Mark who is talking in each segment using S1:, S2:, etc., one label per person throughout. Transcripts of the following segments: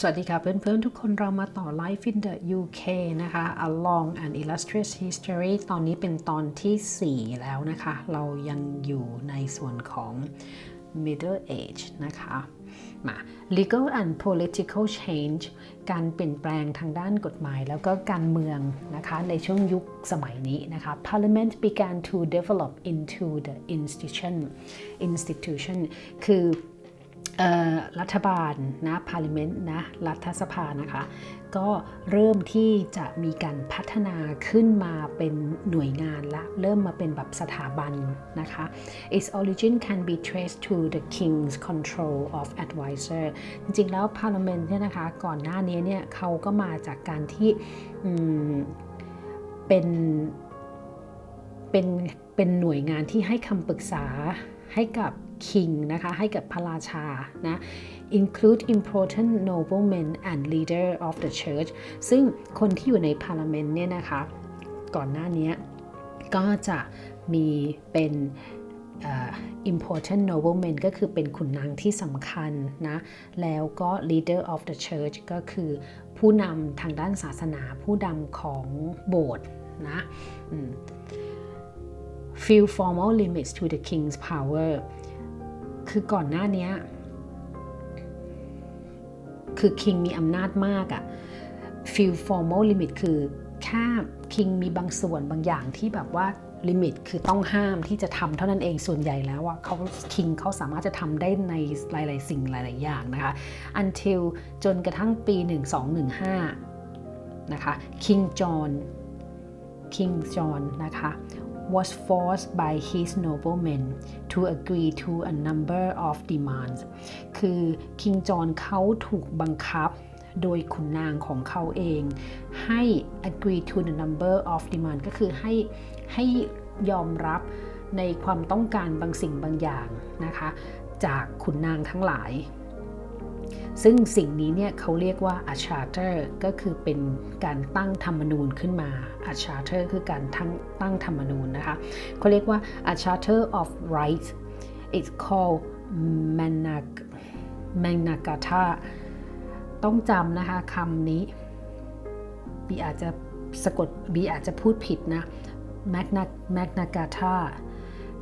S1: สวัสดีค่ะเพื่อนๆ ทุกคนเรามาต่อ Life in the UK นะคะ A long and illustrious history ตอนนี้เป็นตอนที่ 4 แล้วนะคะ เรายังอยู่ในส่วนของ Middle Age นะคะมา legal and political change การเปลี่ยนแปลงทางด้านกฎหมาย แล้วก็การเมืองนะคะในช่วงยุคสมัยนี้นะคะ Parliament began to develop into the institution institution คือเอ่อ รัฐบาลนะ Parliament นะรัฐสภานะคะ ก็เริ่มที่จะมีการพัฒนาขึ้นมาเป็นหน่วยงานละ เริ่มมาเป็นแบบสถาบันนะคะ Its origin can be traced to the king's control of advisor จริงๆแล้ว Parliament เนี่ยนะคะ ก่อนหน้านี้เนี่ยเขาก็มาจากการที่เป็นเป็นเป็นหน่วยงานที่ให้คำปรึกษาให้กับ king นะคะให้กับพระราชานะ include important noblemen and leader of the church ซึ่งคนที่อยู่ใน parliament เนี่ยนะคะ ก่อนหน้านี้ก็จะมีเป็น uh, important noblemen ก็คือเป็นขุนนางที่สำคัญนะ แล้วก็ leader of the church ก็คือผู้นำทางด้านศาสนาผู้นำของโบสถ์นะ few formal limits to the king's power คือก่อนหน้านี้คือ king มีอำนาจมากอะ few formal limit คือแค่ king มีบางส่วนบางอย่างที่แบบว่า limit คือต้องห้ามที่จะทำเท่านั้นเองส่วนใหญ่แล้วอะเขา king เขาสามารถจะทำได้ในหลาย ๆ สิ่งหลาย ๆ อย่างนะคะ until จนกระทั่งปี 1215 นะคะ king john king john นะคะ was forced by his noblemen to agree to a number of demands คือ King John เขาถูกบังคับโดยขุนนางของเขาเอง ให้ agree to the number of demand ก็คือให้ให้ยอมรับในความต้องการบางสิ่งบางอย่างนะคะ จากขุนนางทั้งหลาย ซึ่งสิ่งนี้เนี่ยเขาเรียกว่า a charter ก็คือเป็นการตั้งธรรมนูญขึ้นมา a charter คือการตั้งตั้งธรรมนูญนะคะเขาเรียกว่า a charter of rights it's called Magna Magna Carta ต้องจำนะคะคำนี้บีอาจจะสะกดบีอาจจะพูดผิดนะ Magna Magna Carta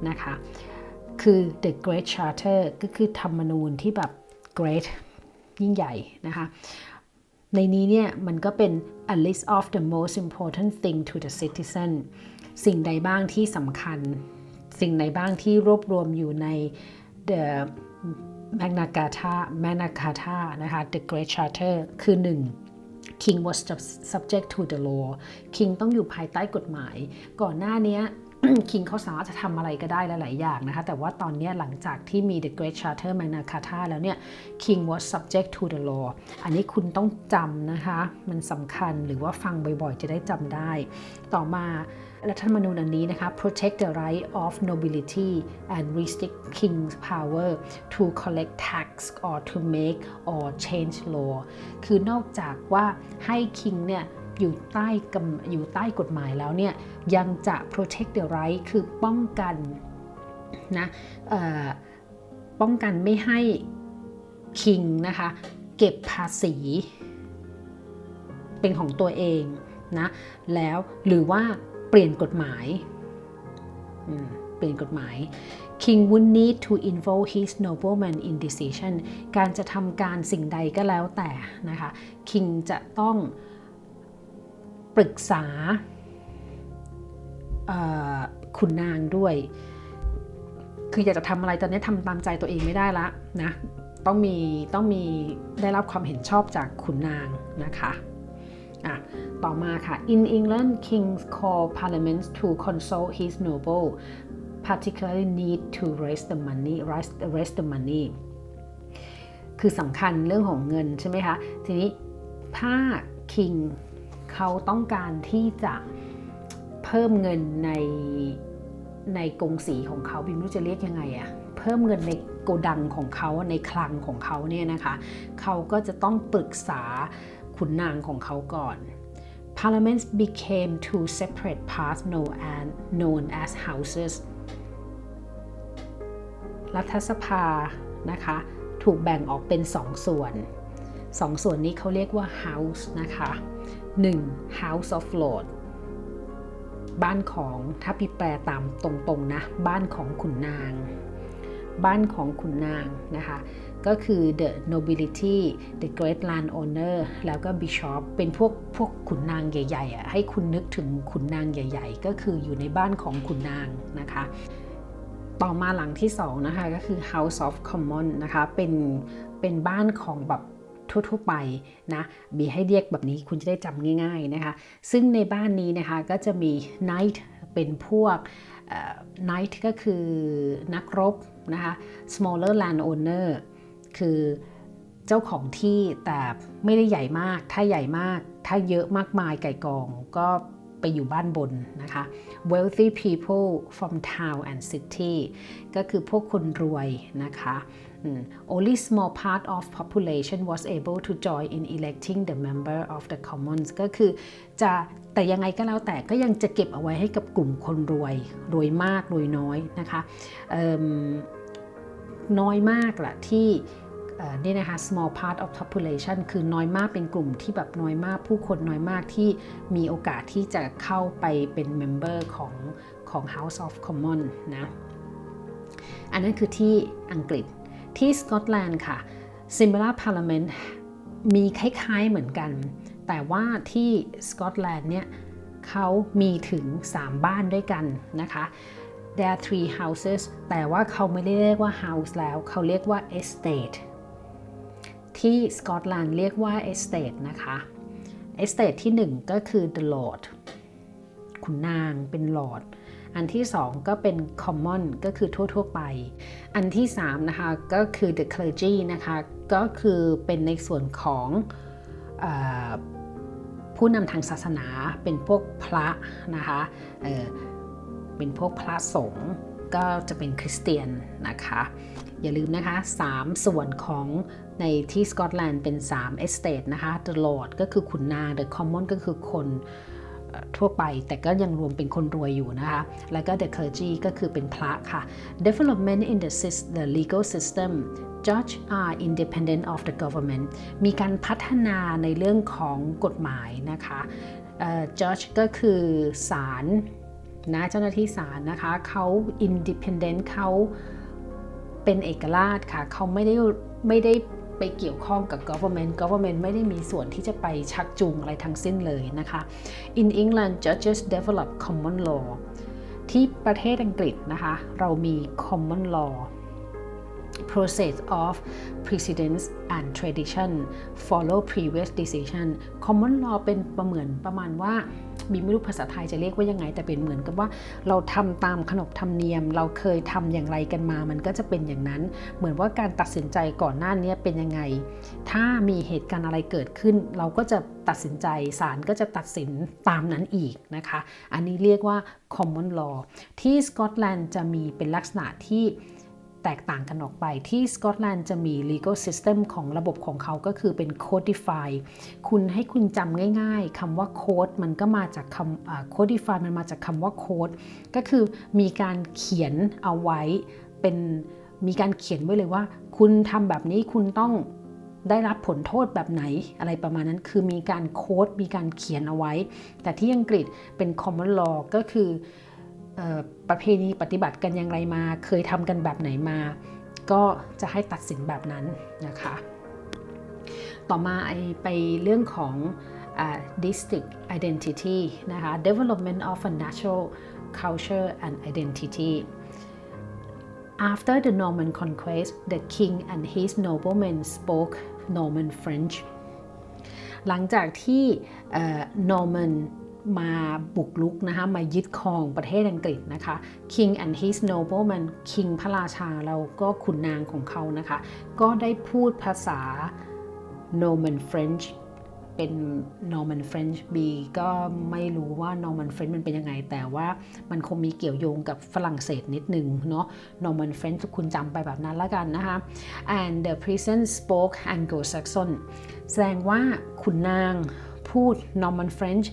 S1: นะคะ คือ the Great Charter ก็คือธรรมนูญที่แบบ great ยิ่งใหญ่นะคะในนี้เนี่ยมันก็เป็น a list of the most important thing to the citizen สิ่งใดบ้างที่สำคัญ สิ่งใดบ้างที่รวบรวมอยู่ใน the Magna Carta Magna Carta นะคะ the Great Charter คือ 1. King was subject to the law King ต้องอยู่ภายใต้กฎหมาย ก่อนหน้านี้ คิงเขาสามารถจะทำอะไรก็ได้หลาย ๆ อย่างนะคะ แต่ว่าตอนนี้หลังจากที่มี The Great Charter Magna Carta แล้วเนี่ย King was subject to the law อันนี้คุณต้องจำนะคะ มันสำคัญหรือว่าฟังบ่อย ๆ จะได้จำได้ ต่อมารัฐธรรมนูญอันนี้นะคะ protect the right of nobility and restrict king's power to collect tax or to make or change law คือนอกจากว่าให้ king เนี่ย อยู่ใต้กอยู่ใต้กฎหมายแล้วเนี่ยยังจะ protect the right คือป้องกันนะป้องกันไม่ให้ king นะคะเก็บภาษี เป็นของตัวเองนะแล้วหรือว่าเปลี่ยนกฎหมายเปลี่ยนกฎหมาย King would need to involve his nobleman in decision การจะทำการสิ่งใดก็แล้วแต่นะคะ King จะต้อง ปรึกษาขุนนางด้วย คืออยากจะทำอะไรตอนนี้ทำตามใจตัวเองไม่ได้ละนะ ต้องมีต้องมีได้รับความเห็นชอบจากขุนนางนะคะอะต่อมาค่ะ In England kings call parliaments to consult his noble particularly need to raise the money raise raise the money คือสำคัญเรื่องของเงินใช่ไหมคะ ทีนี้ถ้า king เขาต้องการที่จะเพิ่มเงินในในกงสีของเขาบิมรู้จะเรียกยังไงอะเพิ่มเงินในโกดังของเขาในคลังของเขาเนี่ยนะคะเขาก็จะต้องปรึกษาขุนนางของเขาก่อน Parliaments became two separate parts known as, known as houses รัฐสภานะคะถูกแบ่งออกเป็นสองส่วนสองส่วนนี้เขาเรียกว่า house นะคะ 1. house of lord บ้านของถ้าพี่แปลตามตรงๆนะ บ้านของขุนนาง บ้านของขุนนางนะคะ ก็คือ the nobility the great landowner แล้วก็ bishop เป็นพวกพวกขุนนางใหญ่ๆอะให้คุณนึกถึงขุนนางใหญ่ ๆ ก็คืออยู่ในบ้านของขุนนางนะคะ ต่อมาหลังที่สองนะคะ ก็คือ House of Common นะคะ เป็นเป็นบ้านของแบบ ทั่วๆไปนะบีให้เรียกแบบนี้คุณจะได้จำง่ายๆนะคะ ซึ่งในบ้านนี้นะคะก็จะมี Knight เป็นพวก Knight ก็คือนักรบนะคะ Smaller landowner คือเจ้าของที่แต่ไม่ได้ใหญ่มาก ถ้าใหญ่มาก ถ้าเยอะมากมายไก่กองก็ไปอยู่บ้านบนนะคะ wealthy people from town and city ก็คือพวกคนรวยนะคะ only small part of population was able to join in electing the member of the commons ก็คือจะแต่ยังไงก็แล้วแต่ก็ยังจะเก็บเอาไว้ให้กับกลุ่มคนรวย รวยมาก รวยน้อยนะคะน้อยมากละที่นี่นะคะ small part of population คือน้อยมากเป็นกลุ่มที่แบบน้อยมากผู้คนน้อยมากที่มีโอกาสที่จะเข้าไปเป็น member ของของ House of Commons นะ อันนั้นคือที่อังกฤษ ที่สกอตแลนด์ค่ะ similar parliament มีคล้าย ๆเหมือนกัน แต่ว่าที่สกอตแลนด์เนี่ยเขามีถึง 3 บ้านด้วยกันนะคะ there are three houses แต่ว่าเขาไม่ได้เรียกว่า house แล้ว เขาเรียกว่า estate ที่สกอตแลนด์เรียกว่า estate นะคะ estate ที่ 1 ก็คือ the lord ขุนนางเป็น lord อันที่ 2 ก็เป็น common ก็คือทั่ว ๆ ไป อันที่ 3 นะคะ ก็คือ the clergy นะคะ ก็คือเป็นในส่วนของอผู้นำทางศาสนาเป็นพวกพระนะคะเเป็นพวกพระสงฆ์ก็จะเป็นคริสเตียนนะคะ อย่าลืมนะคะ 3 ส่วนของในที่สกอตแลนด์เป็น3 estate นะคะ the lord ก็คือขุนนาง the common ก็คือคน ทั่วไป แต่ก็ยังรวมเป็นคนรวยอยู่นะคะ แล้วก็ the clergy ก็คือเป็นพระค่ะ development in the, the legal system judge are independent of the government มีการพัฒนาในเรื่องของกฎหมายนะคะ judge ก็คือศาลนะเจ้าหน้าที่ศาลนะคะเขา independent เขาเป็นเอกราชค่ะเขาไม่ได้ไม่ได้ ไปเกี่ยวข้องกับ government government ไม่ได้มีส่วนที่จะไปชักจูงอะไรทั้งสิ้นเลยนะคะ in England judges develop common law ที่ประเทศอังกฤษนะคะ เรามี common law process of precedence and tradition follow previous decision common law เป็นประเหมือนประมาณว่า บีไม่รู้ภาษาไทยจะเรียกว่ายังไง แต่เป็นเหมือนกับว่าเราทำตามขนบธรรมเนียม เราเคยทำอย่างไรกันมา มันก็จะเป็นอย่างนั้น เหมือนว่าการตัดสินใจก่อนหน้านี้เป็นยังไง ถ้ามีเหตุการณ์อะไรเกิดขึ้น เราก็จะตัดสินใจศาลก็จะตัดสินตามนั้นอีกนะคะ อันนี้เรียกว่า common law ที่สกอตแลนด์จะมีเป็นลักษณะที่ แตกต่างกันออกไป ที่สกอตแลนด์จะมี legal system ของระบบของเขาก็คือเป็น codify คุณให้คุณจำง่ายๆคำว่า code มันก็มาจากคำ codify มันมาจากคำว่า code ก็คือมีการเขียนเอาไว้เป็นมีการเขียนไว้เลยว่า คุณทำแบบนี้คุณต้องได้รับผลโทษแบบไหนอะไรประมาณนั้นคือมีการโค้ดมีการเขียนเอาไว้ แต่ที่อังกฤษเป็น common law ก็คือ ประเพณีปฏิบัติกันอย่างไรมา เคยทำกันแบบไหนมา ก็จะให้ตัดสินแบบนั้นนะคะ ต่อมาไปเรื่องของ uh, district identity นะคะ development of a natural culture and identity after the Norman conquest the king and his noblemen spoke Norman French หลังจากที่ Norman มาบุกลุกนะคะมายึดครองประเทศอังกฤษนะคะ King and his nobleman King พระราชาแล้วก็ขุนนางของเขานะคะ ก็ได้พูดภาษา Norman French เป็น Norman French B ก็ไม่รู้ว่า Norman French มันเป็นยังไง แต่ว่ามันคงมีเกี่ยวโยงกับฝรั่งเศสนิดนึงเนาะ Norman French คุณจำไปแบบนั้นแล้วกันนะคะ and the peasant spoke Anglo-Saxon แสดงว่าขุนนางพูด Norman French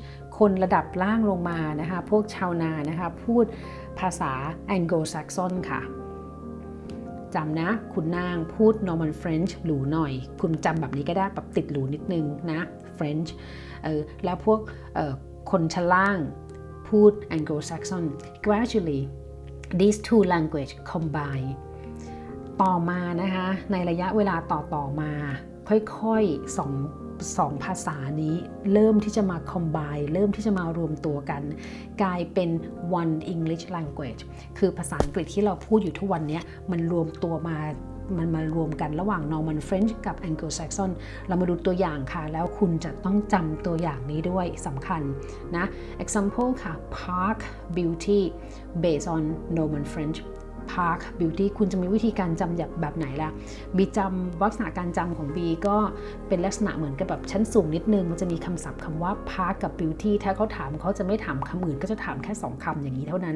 S1: คนระดับล่างลงมานะคะ พวกชาวนานะคะ พูดภาษา Anglo-Saxon ค่ะจำนะ คุณนางพูด Norman French หรูหน่อย คุณจำแบบนี้ก็ได้แบบติดหรูนิดนึงนะ French เออแล้วพวกออคนชั้นล่างพูด Anglo-Saxon gradually these two language combine ต่อมานะคะ ในระยะเวลาต่อต่อมา ค่อยๆสอง สองภาษานี้เริ่มที่จะมา combine เริ่มที่จะมารวมตัวกัน กลายเป็น one English language คือภาษาอังกฤษที่เราพูดอยู่ทุกวันนี้มันรวมตัวมามันมารวมกันระหว่าง Norman French กับ Anglo-Saxon เรามาดูตัวอย่างค่ะ แล้วคุณจะต้องจำตัวอย่างนี้ด้วยสำคัญนะ example ค่ะ park beauty based on Norman French Park Beauty คุณจะมีวิธีการจำแบบแบบไหนล่ะบีจำลักษณะการจำของบีก็เป็นลักษณะเหมือนกับแบบชั้นสูงนิดนึง มันจะมีคำศัพท์คำว่า Park กับ Beauty ถ้าเขาถามเขาจะไม่ถามคำอื่นก็จะถามแค่ 2คำอย่างนี้เท่านั้น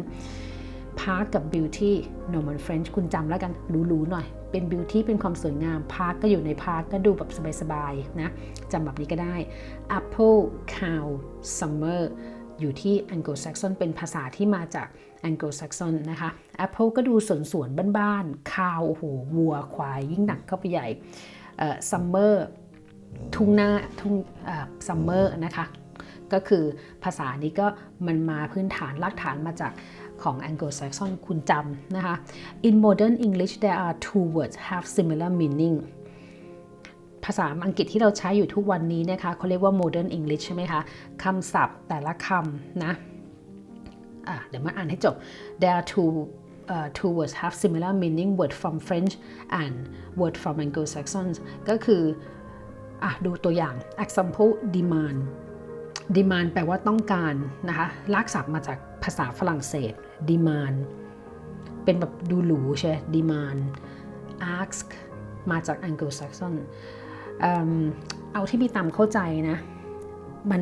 S1: Park กับ Beauty Norman French คุณจำแล้วกันรู้ๆหน่อย เป็น Beauty เป็นความสวยงาม Park ก็อยู่ใน Park ก็ดูแบบสบายๆนะจำแบบนี้ก็ได้ Apple Cow Summer อยู่ที่ Anglo-Saxon เป็นภาษาที่มาจาก Anglo-Saxon นะคะ Apple ก็ดูสวนสวนบ้านๆข้าวโอ้โหวัวควายยิ่งหนักเข้าไปใหญ่ Summer ทุ่งหน้าทุ่งซัมเมอร์นะคะก็คือภาษานี้ก็มันมาพื้นฐานรากฐานมาจากของ Anglo-Saxon คุณจำนะคะ In modern English there are two words have similar meaning ภาษาอังกฤษที่เราใช้อยู่ทุกวันนี้นะคะเขาเรียกว่า modern English ใช่ไหมคะคำศัพท์แต่ละคำนะะเดี๋ยวมาอ่านให้จบ there are two uh, two words have similar meaning word from French and word from Anglo-Saxon ก็คืออะดูตัวอย่าง example demand demand แปลว่าต้องการนะคะลากศัพท์มาจากภาษาฝรั่งเศส demand เป็นแบบดูหรูใช่ demand ask มาจาก Anglo-Saxon เอาที่พี่ตามเข้าใจนะ มัน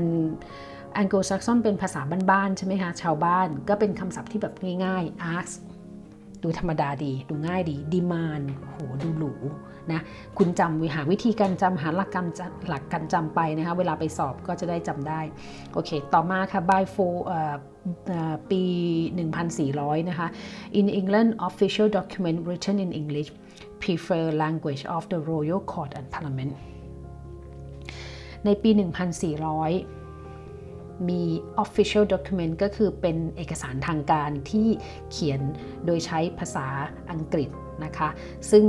S1: Anglo-Saxon เป็นภาษาบ้านๆใช่ไหมคะ ชาวบ้านก็เป็นคำศัพท์ที่แบบง่ายๆ ask ดูธรรมดาดี ดูง่ายดี demand โห ดูหรู นะคุณจำวิหาวิธีการจำหาหลักการหลักการจำไปนะคะเวลาไปสอบก็จะได้จำได้โอเคต่อมาค่ะ by for ปี 1400 นะคะ in England official document written in English prefer language of the royal court and parliament ในปี 1400 มี official document ก็คือเป็นเอกสารทางการที่เขียนโดยใช้ภาษาอังกฤษนะคะ ซึ่ง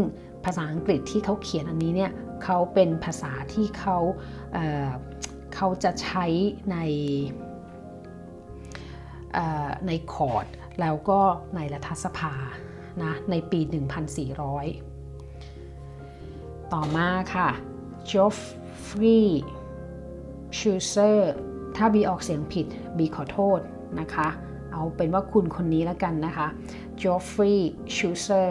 S1: ภาษาอังกฤษที่เขาเขียนอันนี้เนี่ยเขาเป็นภาษาที่เขาเเขาจะใช้ในในคอร์ดแล้วก็ในรัฐสภานะในปี 1400 ต่อมาค่ะ Geoffrey Chaucer ถ้าบีออกเสียงผิดบีขอโทษนะคะ เอาเป็นว่าคุณคนนี้แล้วกันนะคะ Geoffrey Chaucer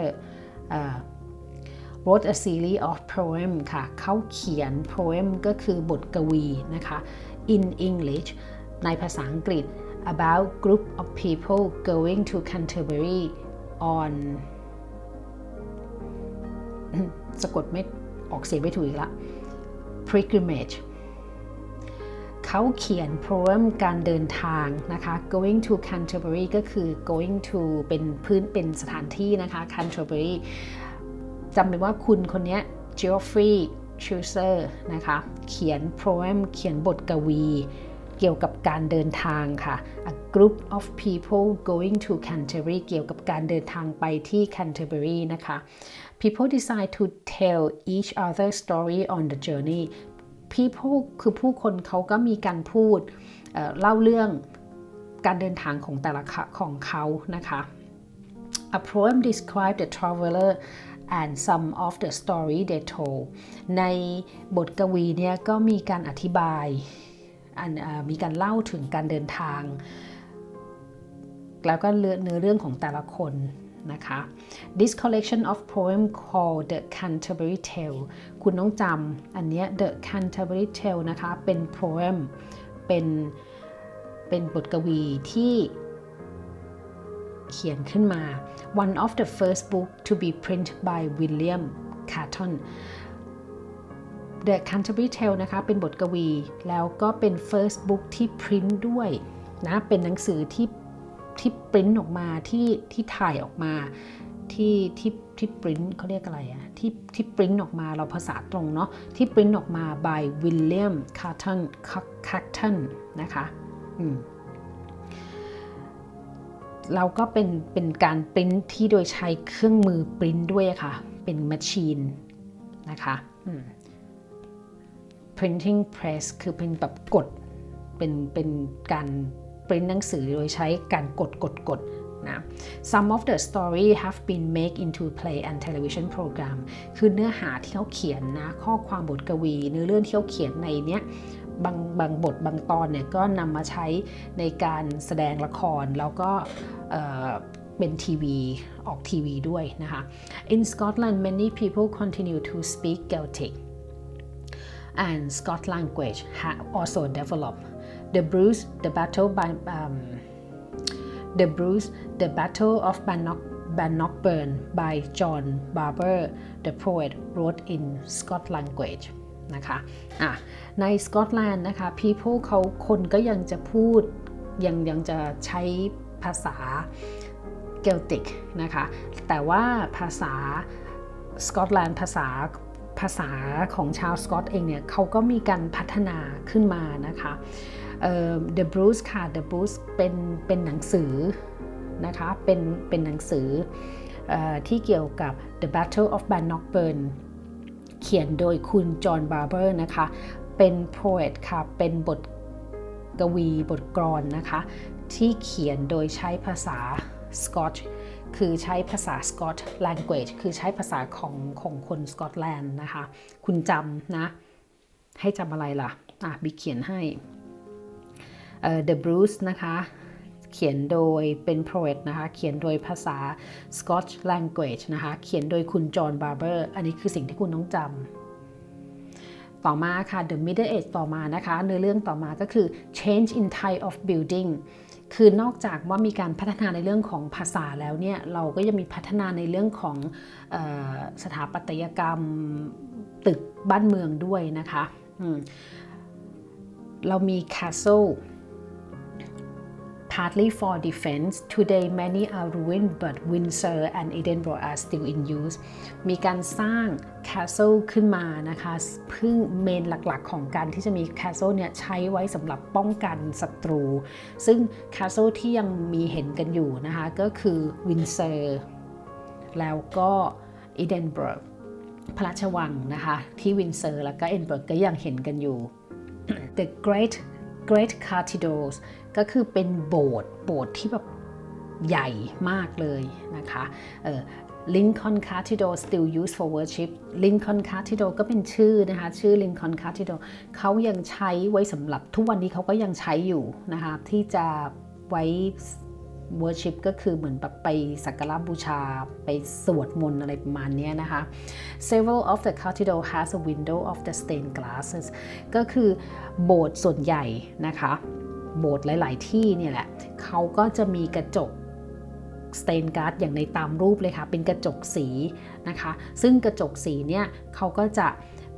S1: wrote a series of poem ค่ะ เขาเขียน poem ก็คือบทกวีนะคะ in English ในภาษาอังกฤษ about group of people going to Canterbury on สะกดไม่ออกเสียงไม่ถูกอีกละ pilgrimage เขาเขียน poem การเดินทางนะคะ going to Canterbury ก็คือ going to เป็นพื้นเป็นสถานที่นะคะ Canterbury จำเป็นว่าคุณคนนี้ Geoffrey Chaucer นะคะ เขียน poem เขียนบทกวี เกี่ยวกับการเดินทางค่ะ a group of people going to Canterbury เกี่ยวกับการเดินทางไปที่ Canterbury นะคะ people decide to tell each other story on the journey people คือผู้คนเขาก็มีการพูดเเล่าเรื่องการเดินทางของแต่ละของเขานะคะ A poem describes the traveler and some of the story they told ในบทกวีเนี่ยก็มีการอธิบายมีการเล่าถึงการเดินทาง แล้วก็เนื้อเรื่องของแต่ละคนนะคะ This collection of poem called the Canterbury Tale คุณต้องจำอันนี้ the Canterbury Tale นะคะ เป็น poem เป็นเป็นบทกวีที่ เขียนขึ้นมา one of the first book to be printed by William Carton The Canterbury Tale นะคะ เป็นบทกวี แล้วก็เป็น first book ที่พิมพ์ด้วยนะ เป็นหนังสือที่ที่ปริ้นออกมาที่ที่ถ่ายออกมาที่ที่ที่ปริ้นเขาเรียกอะไรอะที่ที่ปริ้นออกมาเราภาษาตรงเนาะที่ปริ้นออกมา by William Carton Carton นะคะ อืม เราก็เป็นเป็นการปริ้นที่โดยใช้เครื่องมือปริ้นด้วยค่ะ เป็นแมชชีนนะคะอืม printing press คือเป็นแบบกด เป็นเป็นการปริ้นหนังสือโดยใช้การกดกดกดนะ Some of the story have been made into play and television program คือเนื้อหาที่เขาเขียนนะ ข้อความบทกวี เนื้อเรื่องที่เขาเขียนในเนี้ย บางบางบทบางตอนเนี่ยก็นำมาใช้ในการแสดงละครแล้วก็เป็นทีวีออกทีวีด้วยนะคะ In Scotland many people continue to speak Celtic and Scot language have also developed. The Bruce, the battle by um, the Bruce, the Battle of Bannock, Bannockburn by John Barber, the poet, wrote in Scot language. นะคะอะในสกอตแลนด์นะคะ people เขาคนก็ยังจะพูดยังยังจะใช้ภาษาเกลติกนะคะ แต่ว่าภาษาสกอตแลนด์ภาษาภาษาของชาวสกอตเองเนี่ยเขาก็มีการพัฒนาขึ้นมานะคะ The Bruce ค่ะ The Bruce เป็นเป็นหนังสือนะคะ เป็นเป็นหนังสือออที่เกี่ยวกับ The Battle of Bannockburn เขียนโดยคุณจอห์นบาร์เบอร์นะคะ เป็น poet ค่ะ เป็นบทกวีบทกลอนนะคะ ที่เขียนโดยใช้ภาษาสกอตคือใช้ภาษาสกอต language คือใช้ภาษาของของคนสกอตแลนด์นะคะ คุณจำนะ ให้จำอะไรล่ะ อะ บิ๊กเขียนให้เอ่อ The Bruce นะคะ เขียนโดยเป็น poet นะคะ เขียนโดยภาษา Scotch language นะคะ เขียนโดยคุณจอห์นบาร์เบอร์ อันนี้คือสิ่งที่คุณต้องจำ ต่อมาค่ะ The Middle Age ต่อมานะคะ เนื้อเรื่องต่อมาก็คือ change in type of building คือนอกจากว่ามีการพัฒนาในเรื่องของภาษาแล้วเนี่ย เราก็ยังมีพัฒนาในเรื่องของออสถาปัตยกรรมตึกบ้านเมืองด้วยนะคะเรามี castle partly for defense. Today, many are ruined, but Windsor and Edinburgh are still in use. มีการสร้าง castle ขึ้นมานะคะพึ่งเมนหลักๆของการที่จะมี castle เนี่ยใช้ไว้สำหรับป้องกันศัตรู ซึ่ง castle ที่ยังมีเห็นกันอยู่นะคะก็คือ Windsor แล้วก็ Edinburgh พระราชวังนะคะที่วินเซอร์แล้วก็เอ็นเบิร์กก็ยังเห็นกันอยู่ The Great Great Cathedrals ก็คือเป็นโบสถ์โบสถ์ที่แบบใหญ่มากเลยนะคะเออ Lincoln Cathedral still used for worship Lincoln Cathedral ก็เป็นชื่อนะคะ ชื่อ Lincoln Cathedral เขายังใช้ไว้สำหรับทุกวันนี้เขาก็ยังใช้อยู่นะคะ ที่จะไว้ worship ก็คือเหมือนแบบไปสักการะบูชา ไปสวดมนต์อะไรประมาณนี้นะคะ several of the cathedral has a window of the stained glasses ก็คือโบสถ์ส่วนใหญ่นะคะ โบสถ์หลาย ๆ ที่เนี่ยแหละเขาก็จะมีกระจกสเตนการ์ดอย่างในตามรูปเลยค่ะ เป็นกระจกสีนะคะ ซึ่งกระจกสีเนี่ยเขาก็จะ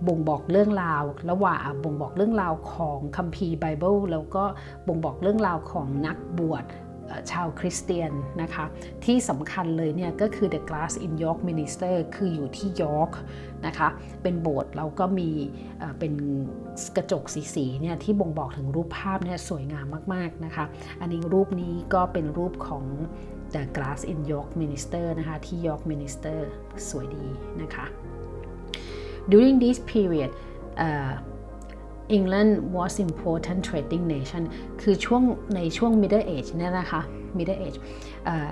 S1: บ่งบอกเรื่องราวระหว่างบ่งบอกเรื่องราวของคัมภีร์ไบเบิลแล้วก็บ่งบอกเรื่องราวของนักบวช ชาวคริสเตียนนะคะที่สำคัญเลยเนี่ยก็คือ The Glass in York Minster คืออยู่ที่ยอร์กนะคะเป็นโบสถ์แล้วก็มีเป็นกระจกสีๆเนี่ยที่บ่งบอกถึงรูปภาพเนี่ยสวยงามมากๆนะคะอันนี้รูปนี้ก็เป็นรูปของ The Glass in York Minster นะคะที่ York Minster สวยดีนะคะ During this period uh, England was important trading nation คือช่วงในช่วง Middle Age เนี่ยนะคะ Middle Age เอช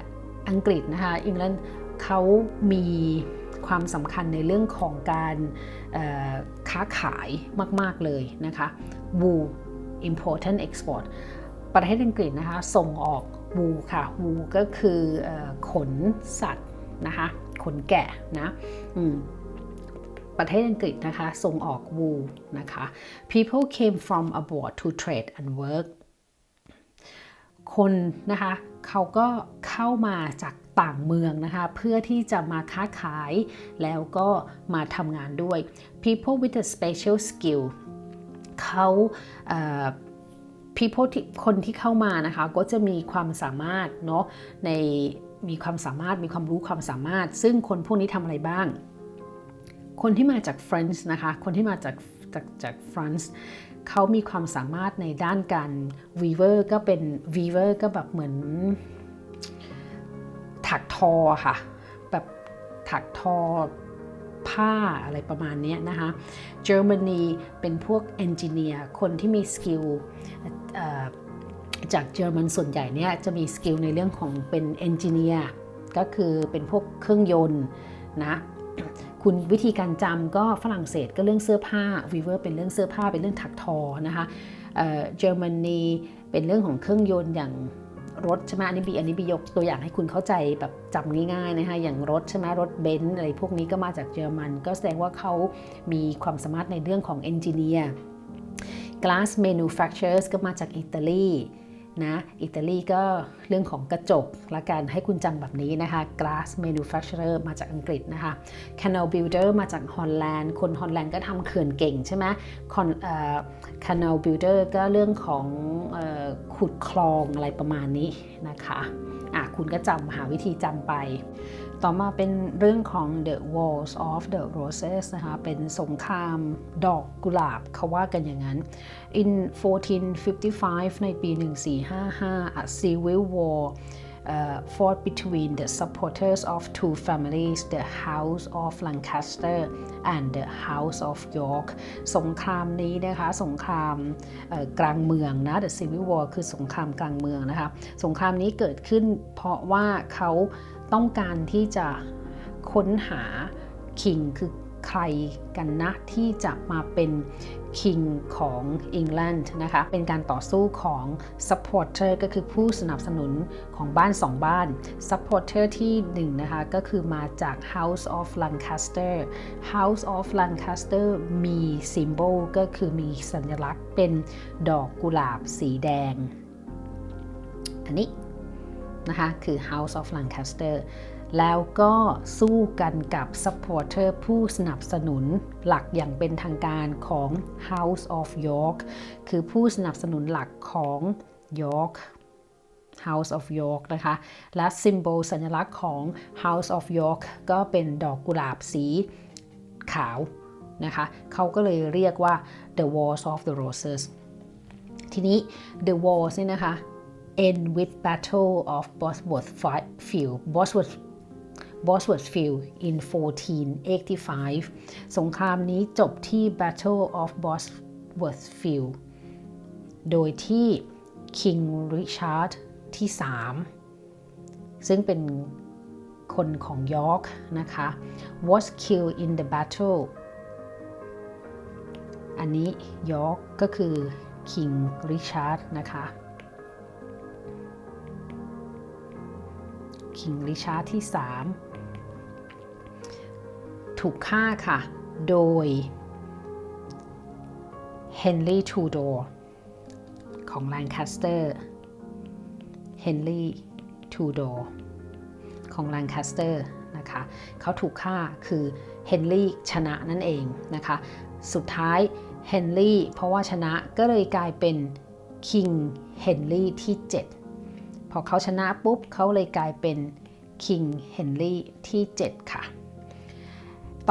S1: อังกฤษนะคะอังกฤษเขามีความสำคัญในเรื่องของการค้าขายมาก ๆ เลยนะคะ wool important export ประเทศอังกฤษนะคะ ส่งออกวูค่ะวูก็คือเออขนสัตว์นะคะ ขนแกะนะอืม ประเทศอังกฤษนะคะ ส่งออกวูนะคะ people came from abroad to trade and work คนนะคะเขาก็เข้ามาจากต่างเมืองนะคะ เพื่อที่จะมาค้าขายแล้วก็มาทำงานด้วย people with a special skill เขาเ people ที่คนที่เข้ามานะคะก็จะมีความสามารถเนาะในมีความสามารถมีความรู้ความสามารถ ซึ่งคนพวกนี้ทำอะไรบ้าง คนที่มาจากฟรานซ์นะคะ คนที่มาจากจากจากฟรานซ์เขามีความสามารถในด้านการวีเวอร์ก็เป็นวีเวอร์ก็แบบเหมือน ถักทอค่ะ แบบถักทอผ้าอะไรประมาณนี้นะคะเยอรมนีเป็นพวกเอนจิเนียร์คนที่มีสกิลจากเยอรมันส่วนใหญ่เนี่ยจะมีสกิลในเรื่องของเป็นเอนจิเนียร์ก็คือเป็นพวกเครื่องยนต์นะ คุณวิธีการจำก็ฝรั่งเศสก็เรื่องเสื้อผ้าวีเวอร์เป็นเรื่องเสื้อผ้าเป็นเรื่องถักทอนะคะเยอรมนีเป็นเรื่องของเครื่องยนต์อย่างรถใช่ไหมอันนี้บีอันนี้บียกตัวอย่างให้คุณเข้าใจแบบจำง่ายๆนะคะอย่างรถใช่ไหมรถเบนซ์อะไรพวกนี้ก็มาจากเยอรมัน ก็แสดงว่าเขามีความสามารถในเรื่องของเอนจิเนียร์ glass manufacturers ก็มาจากอิตาลี นะอิตาลีก็เรื่องของกระจกละกันให้คุณจำแบบนี้นะคะ glass manufacturer มาจากอังกฤษนะคะ canal builder มาจากฮอลแลนด์ คนฮอลแลนด์ก็ทำเขื่อนเก่งใช่ไหม canal builder ก็เรื่องของอขุดคลองอะไรประมาณนี้นะคะอะคุณก็จำหาวิธีจำไป ต่อมาเป็นเรื่องของ The Wars of the Roses นะคะ เป็นสงครามดอกกุหลาบเขาว่ากันอย่างนั้น in 1455 ในปี 1455 a civil war uh, fought between the supporters of two families the House of Lancaster and the House of York สงครามนี้นะคะ สงครามกลางเมืองนะ the civil war คือสงครามกลางเมืองนะคะ สงครามนี้เกิดขึ้นเพราะว่าเขา ต้องการที่จะค้นหาคิงคือใครกันนะที่จะมาเป็นคิงของอังกฤษนะคะ เป็นการต่อสู้ของ supporter ก็คือผู้สนับสนุนของบ้านสองบ้าน supporter ที่หนึ่งนะคะ ก็คือมาจาก House of Lancaster House of Lancaster มี symbol ก็คือมีสัญลักษณ์เป็นดอกกุหลาบสีแดง อันนี้ นะคะคือ House of Lancaster แล้วก็สู้กันกับ supporter ผู้สนับสนุนหลักอย่างเป็นทางการของ House of York คือผู้สนับสนุนหลักของ York House of York นะคะ และ symbol สัญลักษณ์ของ House of York ก็เป็นดอกกุหลาบสีขาวนะคะเขาก็เลยเรียกว่า the Wars of the Roses ทีนี้ the wars นี่นะคะ end with battle of Bosworth Field Bosworth Bosworth Field in 1485 สงครามนี้จบที่ Battle of Bosworth Field โดยที่ King Richard ที่ 3 ซึ่งเป็นคนของยอร์กนะคะ was killed in the battle อันนี้ยอร์กก็คือ King Richard นะคะ คิงริชาที่ 3 ถูกฆ่าค่ะ โดยเฮนรี่ทูดอร์ของแลนคัสเตอร์เฮนรี่ทูดอร์ของแลนคัสเตอร์นะคะเขาถูกฆ่าคือเฮนรี่ชนะนั่นเองนะคะ สุดท้ายเฮนรี่เพราะว่าชนะก็เลยกลายเป็นคิงเฮนรี่ที่ 7 พอเขาชนะปุ๊บเขาเลยกลายเป็นคิงเฮนรี่ที่ 7 ค่ะ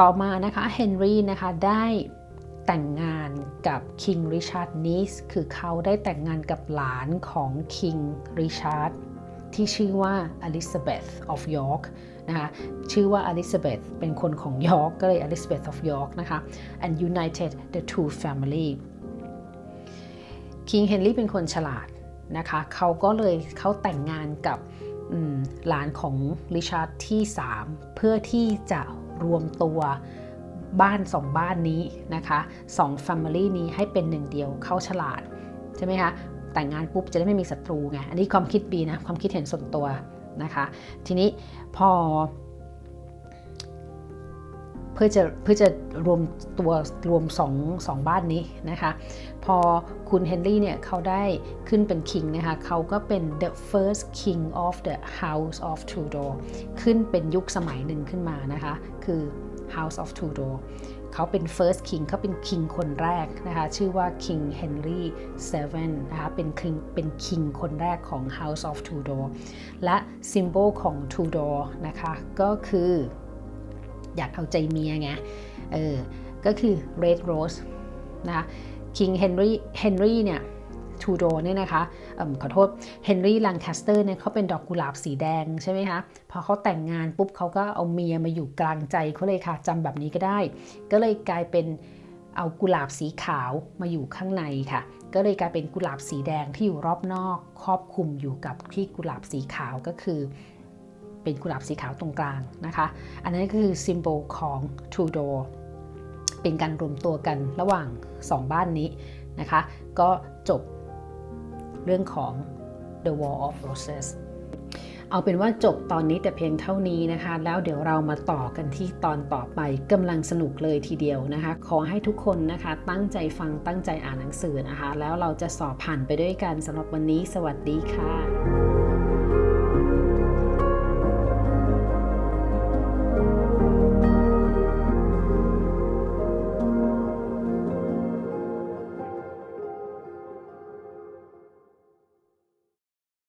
S1: ต่อมานะคะเฮนรี่นะคะได้แต่งงานกับคิงริชาร์ดนิสคือเขาได้แต่งงานกับหลานของคิงริชาร์ดที่ชื่อว่าอลิซาเบธ of York นะคะชื่อว่าอลิซาเบธเป็นคนของยอร์กก็เลยอลิซาเบธ of York นะคะ and united the two family คิงเฮนรี่เป็นคนฉลาด นะคะเขาก็เลยเขาแต่งงานกับหลานของริชาร์ดที่ 3 เพื่อที่จะรวมตัวบ้านสองบ้านนี้นะคะสอง Family นี้ให้เป็นหนึ่งเดียวเข้าฉลาด ใช่ไหมคะ แต่งงานปุ๊บจะได้ไม่มีศัตรูไง อันนี้ความคิดบีนะ ความคิดเห็นส่วนตัวนะคะ ทีนี้พอ เพื่อจะเพื่อจะรวมตัวรวมสองสองบ้านนี้นะคะ พอคุณเฮนรี่เนี่ยเขาได้ขึ้นเป็นคิงนะคะเขาก็เป็น the first king of the house of Tudor ขึ้นเป็นยุคสมัยหนึ่งขึ้นมานะคะ คือ House of Tudor เขาเป็น first king เขาเป็น king คนแรกนะคะ ชื่อว่า king Henry VII นะคะ เป็น king เป็น king คนแรกของ House of Tudor และ symbol ของ Tudor นะคะ ก็คือ อยากเอาใจเมียไงเออก็คือ red rose นะคะ King Henry Henry เนี่ยทูโดเนี่ยนะคะเอขอโทษเฮนรี่ลังแคสเตอร์เนี่ยเขาเป็นดอกกุหลาบสีแดงใช่ไหมคะพอเขาแต่งงานปุ๊บเขาก็เอาเมียมาอยู่กลางใจเขาเลยค่ะจำแบบนี้ก็ได้ ก็เลยกลายเป็นเอากุหลาบสีขาวมาอยู่ข้างในค่ะ ก็เลยกลายเป็นกุหลาบสีแดงที่อยู่รอบนอก ครอบคลุมอยู่กับที่กุหลาบสีขาวก็คือ เป็นกุหลาบสีขาวตรงกลางนะคะ อันนั้นก็คือซิมโบลของทูโดเป็นการรวมตัวกันระหว่าง 2 บ้านนี้นะคะ ก็จบเรื่องของ The War of Roses เอาเป็นว่าจบตอนนี้แต่เพียงเท่านี้นะคะ แล้วเดี๋ยวเรามาต่อกันที่ตอนต่อไปกำลังสนุกเลยทีเดียวนะคะ ขอให้ทุกคนนะคะ ตั้งใจฟังตั้งใจอ่านหนังสือนะคะ แล้วเราจะสอบผ่านไปด้วยกันสำหรับวันนี้ สวัสดีค่ะ